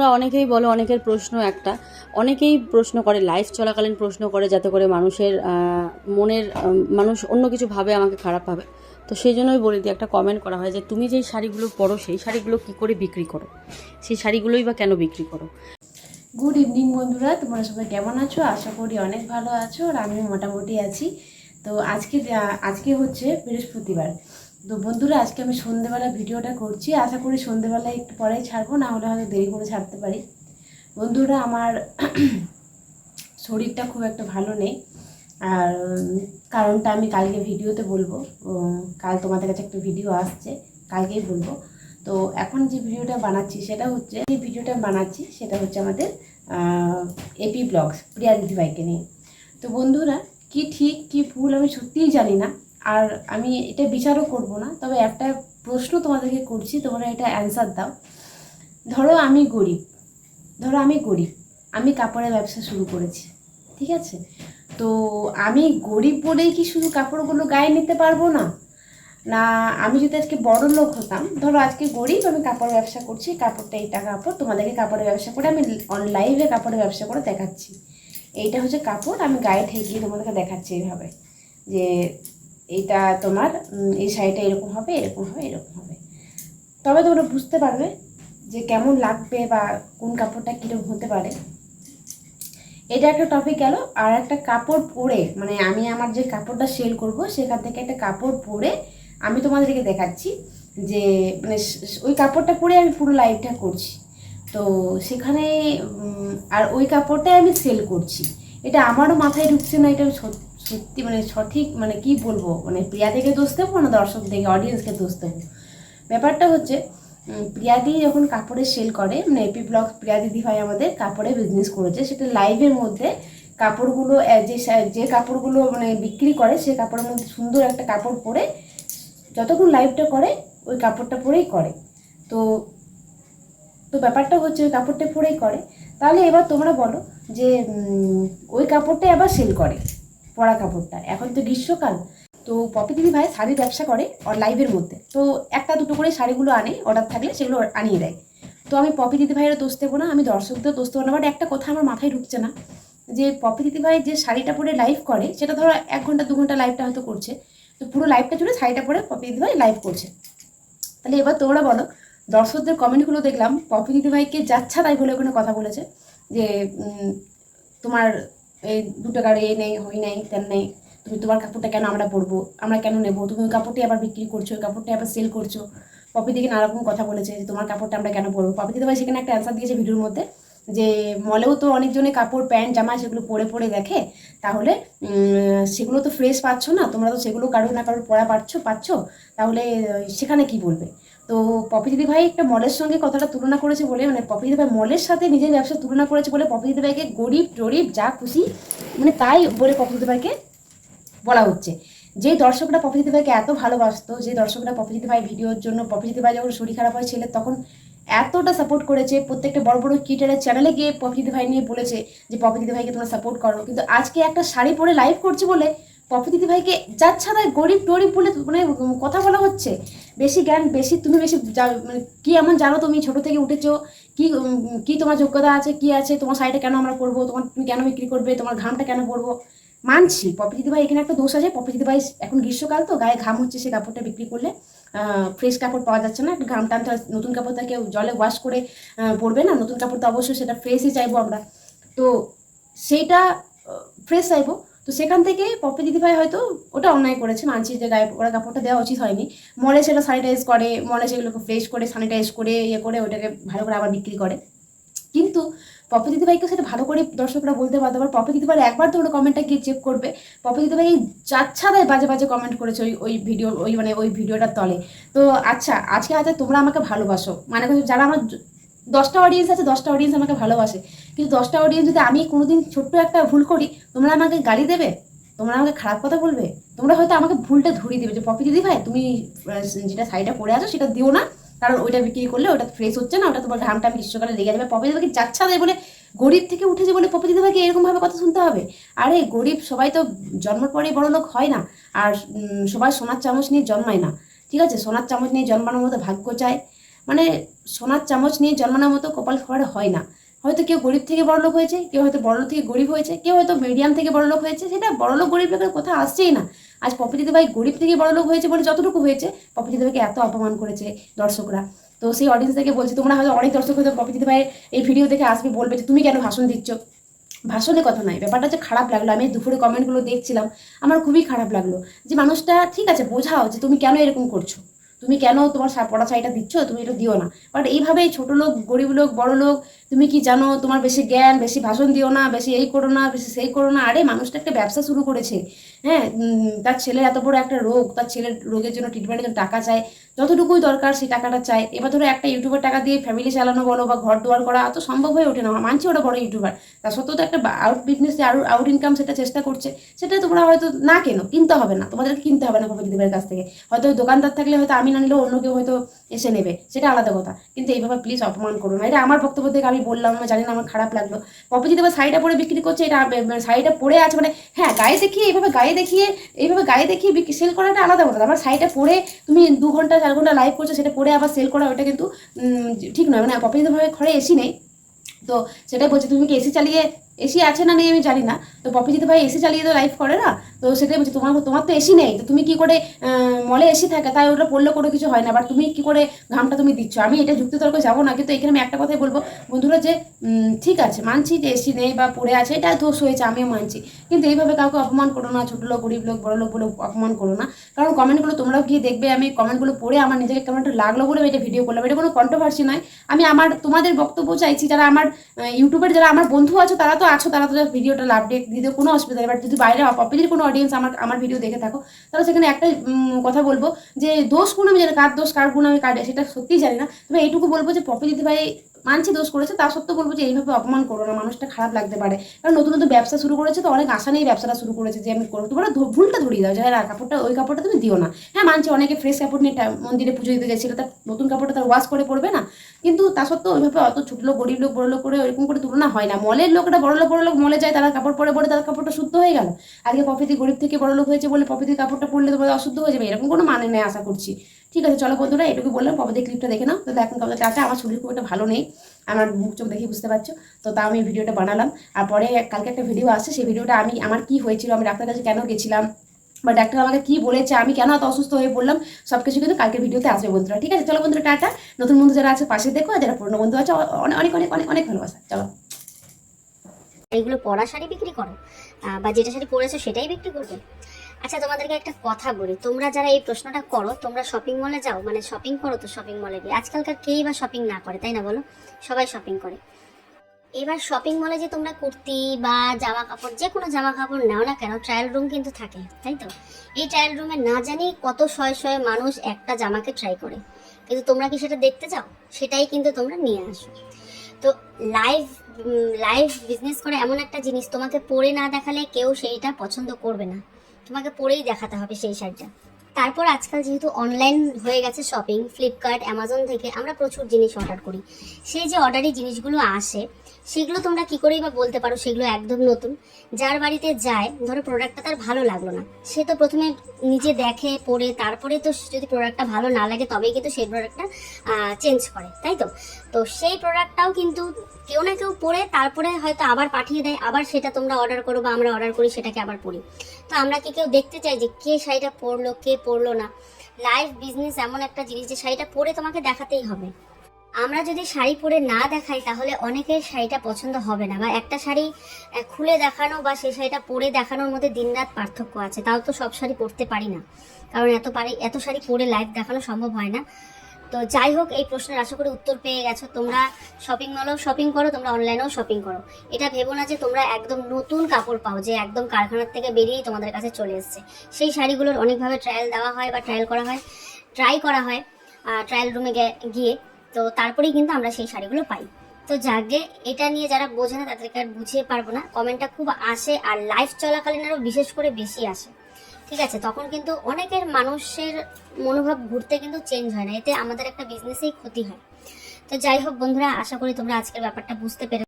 তোমরা অনেকেই বলো, অনেকের প্রশ্ন একটা। অনেকেই প্রশ্ন করে লাইফ চলাকালীন প্রশ্ন করে, যাতে করে মানুষের মনের মানুষ অন্য কিছু ভাবে, আমাকে খারাপ ভাবে। তো সেই জন্যই বলে দিই, একটা কমেন্ট করা হয় যে, তুমি যেই শাড়িগুলো পরো, সেই শাড়িগুলো কি করে বিক্রি করো? সেই শাড়িগুলোই বা কেন বিক্রি করো? গুড ইভিনিং বন্ধুরা, তোমরা সবাই কেমন আছো? আশা করি অনেক ভালো আছো, আর আমিও মোটামুটি আছি। তো আজকে আজকে হচ্ছে বৃহস্পতিবার। তো বন্ধুরা, আজকে আমি সন্ধেবেলা ভিডিওটা করছি। আশা করি সন্ধেবেলায় একটু পরেই ছাড়বো, না হলে হয়তো দেরি করে ছাড়তে পারি। বন্ধুরা, আমার শরীরটা খুব একটা ভালো নেই। আর কারণটা আমি কালকে ভিডিওতে বলব। কাল তোমাদের কাছে একটা ভিডিও আসছে, কালকেই বলব। তো এখন যে ভিডিওটা বানাচ্ছি, সেটা হচ্ছে, যে ভিডিওটা বানাচ্ছি, সেটা হচ্ছে আমাদের এপি ব্লগস প্রিয়া দিদিভাইকে নিয়ে। তো বন্ধুরা, কি ঠিক, কি ভুল আমি সত্যিই জানি না। আর আমি এটা বিচারও করব না, তবে একটা প্রশ্ন তোমাদেরকে করছি, তোমরা এটা অ্যান্সার দাও। ধরো আমি গরিব, ধরো আমি গরিব, আমি কাপড়ের ব্যবসা শুরু করেছি, ঠিক আছে? তো আমি গরিব বলেই কি শুধু কাপড়গুলো গায়ে নিতে পারব না? না, আমি যদি আজকে বড় লোক হতাম, ধরো আজকে গরিব, আমি কাপড় ব্যবসা করছি, কাপড়টা এইটা কাপড় তোমাদেরকে কাপড়ের ব্যবসা করে আমি অন লাইভে কাপড়ের ব্যবসা করে দেখাচ্ছি। এইটা হচ্ছে কাপড়, আমি গায়ে ঠেকিয়ে তোমাদেরকে দেখাচ্ছি এইভাবে, যে এইটা তোমার এই শাড়িটা এরকম হবে এরকম হবে এরকম হবে। তবে তোমরা বুঝতে পারবে যে কেমন লাগবে বা কোন কাপড়টা কীরকম হতে পারে। এটা একটা টপিক গেল, আর একটা কাপড় পরে মানে আমি আমার যে কাপড়টা সেল করব, সেখান থেকে একটা কাপড় পরে আমি তোমাদেরকে দেখাচ্ছি যে মানে ওই কাপড়টা পরে আমি পুরো লাইভটা করছি। তো সেখানে আর ওই কাপড়টাই আমি সেল করছি। এটা আমারও মাথায় ঢুকছে না, এটা সত- সত্যি মানে সঠিক মানে কি বলব? মানে প্রিয়া থেকে দোষ দেবো না দর্শক থেকে অডিয়েন্সকে দোষ দেবো? ব্যাপারটা হচ্ছে প্রিয়াদি যখন কাপড়ের সেল করে মানে এপি ব্লগ প্রিয়া দিদি ভাই আমাদের কাপড়ে বিজনেস করেছে, সেটা লাইভের মধ্যে কাপড়গুলো যে যে কাপড়গুলো মানে বিক্রি করে, সে কাপড়ের মধ্যে সুন্দর একটা কাপড় পরে, যতক্ষণ লাইভটা করে, ওই কাপড়টা পরেই করে। তো তো ব্যাপারটা হচ্ছে ওই কাপড়টা পরেই করে। তাহলে এবার তোমরা বলো যে ওই কাপড়টাই আবার সেল করে। পরা কাপড়টা এখন তো গ্রীষ্মকাল, তো পপি দিদি ভাই শাড়ির ব্যবসা করে ওর লাইভের মধ্যে। তো একটা দুটো করে শাড়িগুলো আনে অর্ডার থাকলে সেগুলো আনিয়ে দেয়। তো আমি পপি দিদি ভাইয়েরও দোষ দেবো না, আমি দর্শকদের দোষ দেবো না বাট একটা কথা আমার মাথায় ঢুকছে না, যে পপি দিদি ভাই যে শাড়িটা পরে লাইভ করে, সেটা ধরো এক ঘণ্টা, দু ঘণ্টা লাইভটা হয়তো করছে, তো পুরো লাইভটা জুড়ে শাড়িটা পরে পপি দিদি ভাই লাইভ করছে। তাহলে এবার তোমরা বলো, দর্শকদের কমেন্টগুলো দেখলাম, পপি দিদি ভাইকে যাচ্ছা তাই বলে ওখানে কথা বলেছে, যে তোমার এই দুটো গাড়ি এই নেই হই নেই তেন নেই। তুমি তোমার কাপড়টা কেন আমরা পরবো? আমরা কেন নেব? তুমি ওই কাপড়টি আবার বিক্রি করছ, ওই কাপড়টি আবার সেল করছ। পপি দিকে নানা রকম কথা বলেছে যে তোমার কাপড়টা আমরা কেন পরবো? পপি দিদি ভাই সেখানে একটা অ্যান্সার দিয়েছে ভিডিওর মধ্যে যে মলেও তো অনেকজনে কাপড়, প্যান্ট, জামা সেগুলো পরে পরে দেখে। তাহলে সেগুলো তো ফ্রেশ পাচ্ছ না? তোমরা তো সেগুলো কারোর না কারোর পরা পাচ্ছ পাচ্ছ? তাহলে, সেখানে কি বলবে? তো পপি দিদি ভাই একটা মলের সঙ্গে কথাটা তুলনা করেছে বলে মানে পপি দিদি ভাই মলের সাথে নিজের ব্যবসা তুলনা করেছে বলে পপি দিদি ভাইকে গরিব, টরিব, যা খুশি মানে তাই বলে পপি দিদি ভাইকে বলা হচ্ছে। যে দর্শকরা পপি দিদি ভাইকে এত ভালোবাসতো, যে দর্শকরা পপি দিদি ভাই ভিডিওর জন্য, পপি দিদি ভাই যখন শরীর খারাপ হয়েছিল তখন এতটা সাপোর্ট করেছে, প্রত্যেকটা বড় বড় কিটারের চ্যানেলে গিয়ে পপি দিদি ভাই নিয়ে বলেছে যে, পপি দিদি ভাইকে তোমরা সাপোর্ট করো। কিন্তু আজকে একটা শাড়ি পরে লাইভ করছে বলে পপি দিদি ভাইকে যাচ্ছাদায় গরিব টরিব বলে মানে কথা বলা হচ্ছে, বেশি জ্ঞান, বেশি তুমি বেশি মানে কি এমন জানো তুমি ছোট থেকে উঠেছো, কি কি তোমার যোগ্যতা আছে, কি আছে, তোমার শাড়িটা কেন আমরা পরবো, তোমার তুমি কেন বিক্রি করবে, তোমার ঘামটা কেন পরবো মানছি পপি দিদি ভাই এখানে একটা দোষ আছে পপি দিদি ভাই এখন গ্রীষ্মকাল তো, গায়ে ঘাম হচ্ছে সেই কাপড়টা বিক্রি করলে ফ্রেশ কাপড় পাওয়া যাচ্ছে না একটু ঘাম হয়। নতুন কাপড়টা কেউ জলে ওয়াশ করে পরবে না, নতুন কাপড় তো অবশ্যই সেটা ফ্রেশই চাইব আমরা তো সেইটা ফ্রেশ চাইব তো সেখান থেকে পপি দিদি ভাই হয়তো ওটা অন্যায় করেছে, মানছি যে গায়ে ওরা কাপড়টা দেওয়া উচিত হয়নি। মলে সেটা স্যানিটাইজ করে, মলে সেগুলোকে ফ্রেশ করে স্যানিটাইজ করে ইয়ে করে ওটাকে ভালো করে আবার বিক্রি করে। কিন্তু পপি দিদি ভাইকে সেটা ভালো করে দর্শকরা বলতে পারতো আবার পপি দিদি ভাই একবার তো ওটা কমেন্টটা গিয়ে চেক করবে। পপি দিদি ভাই যাচ্ছাদায় বাজে বাজে কমেন্ট করেছে ওই ওই ভিডিও ওই মানে ওই ভিডিওটার তলে। তো আচ্ছা আজকে আজ তোমরা আমাকে ভালোবাসো। মানে যারা আমার দশটা অডিয়েন্স আছে, দশটা অডিয়েন্স আমাকে ভালোবাসে। কিন্তু দশটা অডিয়েন্স যদি আমি কোনোদিন ছোট্ট একটা ভুল করি, তোমরা আমাকে গালি দেবে? তোমরা আমাকে খারাপ কথা বলবে? তোমরা হয়তো আমাকে ভুলটা ধরিয়ে দেবে যে, পপি দিদি ভাই, তুমি যেটা শাড়িটা পরে আছো সেটা দিও না। কারণ ওইটা বিক্রি করলে ওটা ফ্রেশ হচ্ছে না, ওটা তোমার ঘামটা গ্রীষ্মকালে লেগে যাবে। পপি দিদিভাইকে যাচ্ছা দেয় বলে গরিব থেকে উঠেছে বলে পপি দিদিভাইকে এরকমভাবে কথা শুনতে হবে? আরে গরিব সবাই তো জন্মের পরেই বড় লোক হয় না, আর সবাই সোনার চামচ নিয়ে জন্মায় না। ঠিক আছে, সোনার চামচ নিয়ে জন্মানোর মতো ভাগ্য চায় মানে সোনার চামচ নিয়ে জন্মানোর মতো কপাল খাবার হয় না। হয়তো কেউ গরিব থেকে বড় লোক হয়েছে, কেউ হয়তো বড়লোক থেকে গরিব হয়েছে, কেউ হয়তো মিডিয়াম থেকে বড় লোক হয়েছে, সেটা বড় লোক গরিব লোকের কথা আসছেই না। আজ পপিদিদি ভাই গরিব থেকে বড় লোক হয়েছে বলে যতটুকু হয়েছে পপিদিদি ভাইকে এত অপমান করেছে দর্শকরা। তো সেই অডিয়েন্স থেকে বলছে, তোমরা হয়তো অনেক দর্শক হয়তো পপিদিদি ভাই এই ভিডিও দেখে আসবে, বলবে যে, তুমি কেন ভাষণ দিচ্ছ? ভাষণের কথা নয়, ব্যাপারটা যে খারাপ লাগল। আমি দুপুরে কমেন্টগুলো দেখছিলাম, আমার খুবই খারাপ লাগল। যে, মানুষটা, ঠিক আছে, বোঝাও যে, তুমি কেন এরকম করছ? তুমি কেন তোমার পড়া ছাইটা দিচ্ছ? তুমি এটা দিও না। বাট এইভাবে ছোট লোক, গরিব লোক, বড় লোক, তুমি কি জানো তোমার বেশি জ্ঞান, বেশি ভাষণ দিও না, বেশি এই করো না, বেশি সেই করো না? আরে, মানুষটা একটা ব্যবসা শুরু করেছে। হ্যাঁ তার ছেলের এত বড় একটা রোগ, তার ছেলের রোগের জন্য ট্রিটমেন্টের জন্য টাকা চায় যতটুকুই দরকার সেই টাকাটা চাই। এবার ধরো একটা ইউটিউবের টাকা দিয়ে ফ্যামিলি চালানো বলো বা ঘর দুয়ার করা, এত সম্ভব হয়ে ওঠে না। মানছি ওটা বড় ইউটিউবার তা সত্ত্বেও তো একটা out business out out income সেটা চেষ্টা করছে, সেটা তোমরা হয়তো না কেন, কিনতে হবে না। তোমাদের কিনতে হবে না কপি কাছ থেকে। হয়তো দোকানদার থাকলে হয়তো আমি না নিলেও অন্য কেউ হয়তো এসে নেবে, সেটা আলাদা কথা। কিন্তু এইভাবে প্লিজ অপমান করো না। এটা আমার বক্তব্য থেকে আমি বললাম জানি না আমার খারাপ লাগল। পপি যদি শাড়িটা পরে বিক্রি করছে, এটা শাড়িটা পরে আছে মানে হ্যাঁ গায়ে দেখিয়ে, এইভাবে গায়ে দেখিয়ে, এইভাবে গায়ে দেখিয়ে সেল করাটা আলাদা কথা। আমার শাড়িটা পরে তুমি দু ঘণ্টা চার ঘণ্টা লাইভ করছে, সেটা পরে আবার সেল করা ওটা কিন্তু ঠিক নয়। মানে পপি ভাবে ঘরে এসি নেই। তো সেটাই বলছি, তুমি কি এসি চালিয়ে এসি আছে না নেই আমি জানি না। তো পপি যদি ভাই এসি চালিয়ে তো লাইভ করে না? তো সেটাই বলছি, তোমার তোমার তো এসি নেই। তো তুমি কি করে মলে এসি থাকে, তাই ওটা পড়লে কোনো কিছু হয় না। বাট তুমি কি করে ঘামটা তুমি দিচ্ছ? আমি এটা যুক্তিতর্ক যাব না, কিন্তু এখানে আমি একটা কথাই বলব। বন্ধুরা যে ঠিক আছে, মানছি যে এসি নেই বা পড়ে আছে, এটা দোষ হয়েছে, আমিও মানছি। কিন্তু এইভাবে কাউকে অপমান করো না, ছোট লোক, গরিব লোক, বড় লোক বলে অপমান করো না। কারণ কমেন্টগুলো তোমরাও গিয়ে দেখবে, আমি কমেন্টগুলো পড়ে আমার নিজেকে কেমন একটা লাগল বলে আমি এটা ভিডিও করলাম। এটা কোনো কন্ট্রোভার্সি নয়। আমি আমার তোমাদের বক্তব্য চাইছি, যারা আমার ইউটিউবের যারা আমার বন্ধু আছে, তারা তো আছো, তারা তো ভিডিওটা লাভ ডেট দিতে কোনো অসুবিধা নেই। বাট যদি বাইরে অপিলের কোনো অডিয়েন্স আমার আমার ভিডিও দেখে থাকো, তাহলে সেখানে একটা কথা বলব যে দোষ গুণ আমি জানি কার দোষ, কার গুণ আমি কার সেটা সত্যিই জানি না। তবে এইটুকু বলব যে পপিদিদি ভাই মানছি, দোষ করেছে, তা সত্ত্বেও বলব যে এইভাবে অপমান করো না, মানুষটা খারাপ লাগতে পারে। কারণ নতুন নতুন ব্যবসা শুরু করেছে তো অনেক আশা নেই ব্যবসাটা শুরু করেছে যে আমি করব। তোমরা ভুলটা ধরিয়ে দাও, যে হ্যাঁ কাপড়টা, ওই কাপড়টা তুমি দিও না। হ্যাঁ মানছি অনেকে ফ্রেশ কাপড় নিয়ে মন্দিরে পুজো দিতে গেছিল তার নতুন কাপড়টা তার ওয়াশ করে পড়বে না। কিন্তু তা সত্ত্বেও ওইভাবে অত ছোট লোক, গরিব লোক, বড় লোক করে ওইরকম করে তুলনা হয় না। মলের লোকটা বড় লোক বড় লোক মলে যায়, তারা কাপড় পরে পরে তার কাপড়টা শুদ্ধ হয়ে গেল। আজকে প্রকৃতি গরিব থেকে বড় লোক হয়েছে বলে প্রকৃতির কাপড়টা পরলে তোমাদের অশুদ্ধ হয়ে যাবে, এরকম কোনো মানে নেই, আশা করছি। ঠিক আছে, চলো বন্ধুরা, এটুকু বললাম প্রকৃতির ক্লিপটা দেখে নাও। তো এখন কথা টাটা আমার শরীর খুব একটা ভালো নেই। আমার মুখ চোখ দেখে বুঝতে পারছ। তো তাও আমি ভিডিওটা বানালাম। আর পরে কালকে একটা ভিডিও আসছে, সেই ভিডিওটা আমি, আমার কি হয়েছিল, আমি ডাক্তার কাছে কেন গেছিলাম, বা ডাক্তার আমাকে কি বলেছে, আমি কেন এত অসুস্থ হয়ে পড়লাম সব কিছু কিন্তু কালকের ভিডিওতে আসবে বন্ধুরা, ঠিক আছে? চলো বন্ধুরা, টাটা। নতুন বন্ধু যারা আছে, পাশে দেখো, আর যারা পুরনো বন্ধু আছে অনেক অনেক অনেক অনেক অনেক ভালোবাসা। চলো। এইগুলো পরা শাড়ি বিক্রি করো বা যেটা শাড়ি পরেছো সেটাই বিক্রি করবে। আচ্ছা তোমাদেরকে একটা কথা বলি। তোমরা যারা এই প্রশ্নটা করো, তোমরা শপিং মলে যাও মানে শপিং করো তো শপিং মলে গিয়ে। আজকালকার কেই বা শপিং না করে, তাই না বলো? সবাই শপিং করে। এবার শপিং মলে যে তোমরা কুর্তি বা জামা কাপড়, যে কোনো জামা কাপড় নাও না কেন ট্রায়াল রুম কিন্তু থাকে, তাই তো? এই ট্রায়াল রুমে না জানি কত শয়ে শয়ে মানুষ একটা জামাকে ট্রাই করে। কিন্তু তোমরা কি সেটা দেখতে চাও? সেটাই কিন্তু তোমরা নিয়ে আসো। তো লাইভ লাইভ বিজনেস করে এমন একটা জিনিস, তোমাকে পরে না দেখালে কেউ সেইটা পছন্দ করবে না। তোমাকে পরেই দেখাতে হবে সেই শাড়িটা। তারপর আজকাল যেহেতু অনলাইন হয়ে গেছে শপিং ফ্লিপকার্ট অ্যামাজন থেকে আমরা প্রচুর জিনিস অর্ডার করি। সেই যে অর্ডারি জিনিসগুলো আসে সেগুলো তোমরা কি করেই বা বলতে পারো? সেগুলো একদম নতুন। যার বাড়িতে যায়, ধরো প্রোডাক্টটা তার ভালো লাগল না। সে তো প্রথমে নিজে দেখে পরে তারপরে তো যদি প্রোডাক্টটা ভালো না লাগে, তবেই কিন্তু সেই প্রোডাক্টটা চেঞ্জ করে, তাই তো? তো সেই প্রোডাক্টটাও কিন্তু কেউ না কেউ পরে তারপরে হয়তো আবার পাঠিয়ে দেয়, আবার সেটা তোমরা অর্ডার করো বা আমরা অর্ডার করি, সেটাকে আবার পড়ি। তো আমরা কি কেউ দেখতে চাই যে কে শাড়িটা পরলো, কে পরলো না? লাইভ বিজনেস এমন একটা জিনিস যে শাড়িটা পরে তোমাকে দেখাতেই হবে। আমরা যদি শাড়ি পরে না দেখাই, তাহলে অনেকের শাড়িটা পছন্দ হবে না। বা একটা শাড়ি খুলে দেখানো বা সেই শাড়িটা পরে দেখানোর মধ্যে দিনরাত পার্থক্য আছে। তাও তো সব শাড়ি পরতে পারি না। কারণ এত পারি, এত শাড়ি পরে লাইভ দেখানো সম্ভব হয় না। তো যাই হোক, এই প্রশ্নের আশা করি উত্তর পেয়ে গেছো। তোমরা শপিং মলেও শপিং করো, তোমরা অনলাইনেও শপিং করো। এটা ভেবো না যে তোমরা একদম নতুন কাপড় পাও, যে একদম কারখানার থেকে বেরিয়েই তোমাদের কাছে চলে এসছে। সেই শাড়িগুলোর অনেকভাবে ট্রায়াল দেওয়া হয় বা ট্রায়াল করা হয় ট্রাই করা হয় ট্রায়াল রুমে গিয়ে। তো তারপরেই কিন্তু আমরা সেই শাড়িগুলো পাই। তো যাকে এটা নিয়ে যারা বোঝে না, তাদেরকে আর বুঝিয়ে পারব না। কমেন্টটা খুব আসে আর লাইফ চলাকালীন আরও বিশেষ করে বেশি আসে। ঠিক আছে, তখন কিন্তু অনেকের মানুষের মনোভাব ঘুরতে কিন্তু চেঞ্জ হয় না। এতে আমাদের একটা বিজনেসেই ক্ষতি হয়। তো যাই হোক বন্ধুরা, আশা করি তোমরা আজকের ব্যাপারটা বুঝতে পেরে